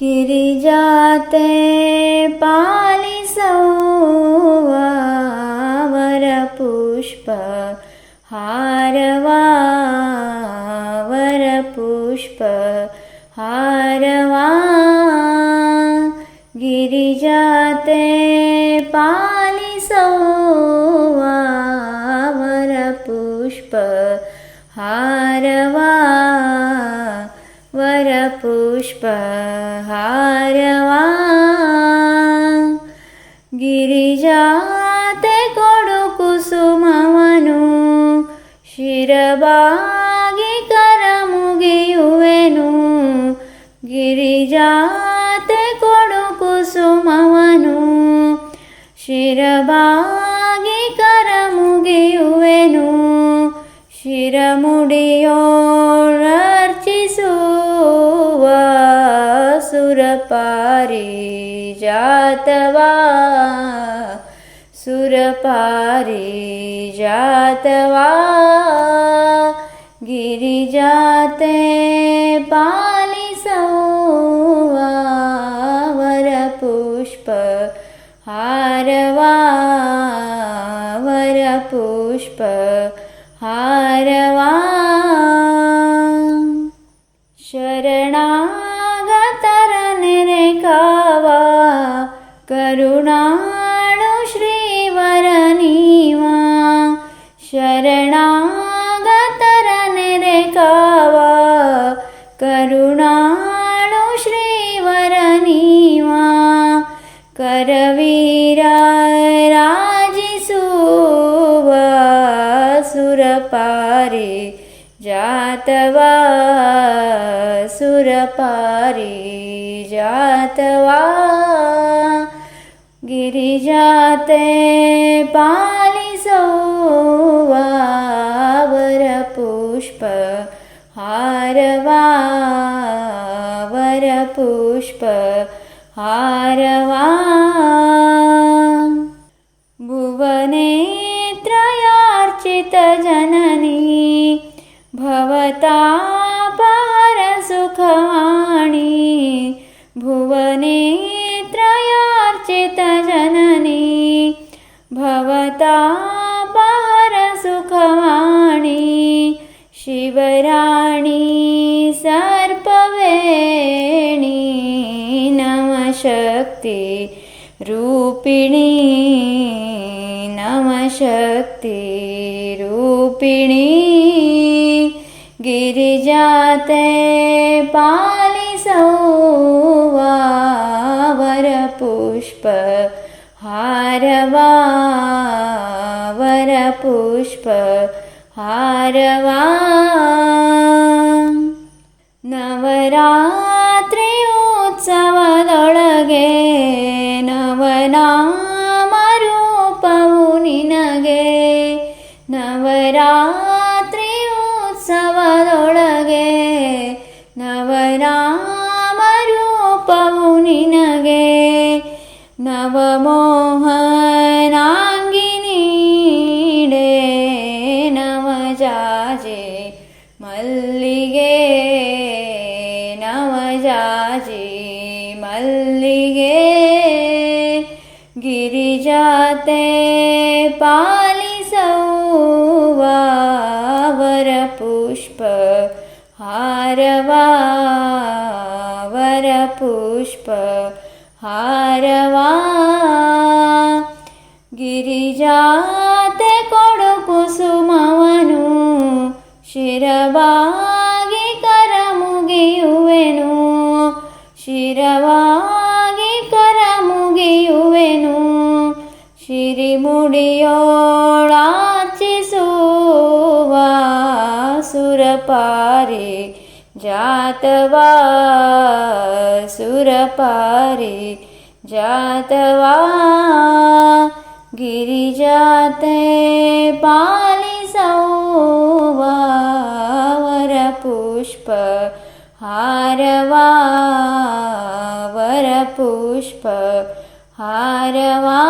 गिरिजाते पालिसौ वरपुष्प हारवा। वरपुष्प हारवा गिरिजाते पालिसौ वरपुष्प हारवा वरपुष्प हारवा गिरिजाते कोडुकुसुमवनु शिरबागि करमुगियुवेनु गिरिजाते कोडुकुसुमवनु शिरबागि करमुगियुवेनु शिरमुडियोर्चिसुव सुरपारे जातवा सुरपारे जातवा गिरिजाते पालिसौ वरपुष्प हारवा वरपुष्प हारवा. करुणाणु श्रीवरनीवा शरणागतरनिरेकावा करुणाणु श्रीवरनीवा करवीरा राजिसुवा सुरपारि जातवा सुरपारि जातवा गिरिजाते पालिसौ वरपुष्प हारवा वरपुष्प हारवा भुवने त्रयार्चितजननी भवतापहरसुखवाणी शिवराणी सर्पवेणी नमशक्ति रूपिणी नमशक्ति रूपिणी। गिरिजाते पालिसौ वरपुष्प हारवारपुष्प हारवा। नवरात्रि ऊत्सवोळगे नवरा पवनि नगे। नवरात्रि ऊत्सवोळगे नवराम नवमोहनाङ्गिनीडे नवजाजे मल्लिगे नवजाजे मल्लिगे गिरिजाते पालिसौवावरपुष्प हारवा वरपुष्प ಹಾರವಾ ವರಪುಷ್ಪ ಹಾರವಾ ಗಿರಿಜಾತೆ ಕೊಡು ಕುಸುಮವನು ಶಿರವಾಗಿ ಕರ ಮುಗಿಯುವೆನು ಶಿರವಾಗಿ ಕರ ಮುಗಿಯುವೆನು ಶಿರಿಮುಡಿಯೋಳಾಚಿಸುವ ಸುರಪಾರಿ जातवा सुरपारे जातवा गिरिजाते जाते वरपुष्प हारवा वरपुष्प हारवा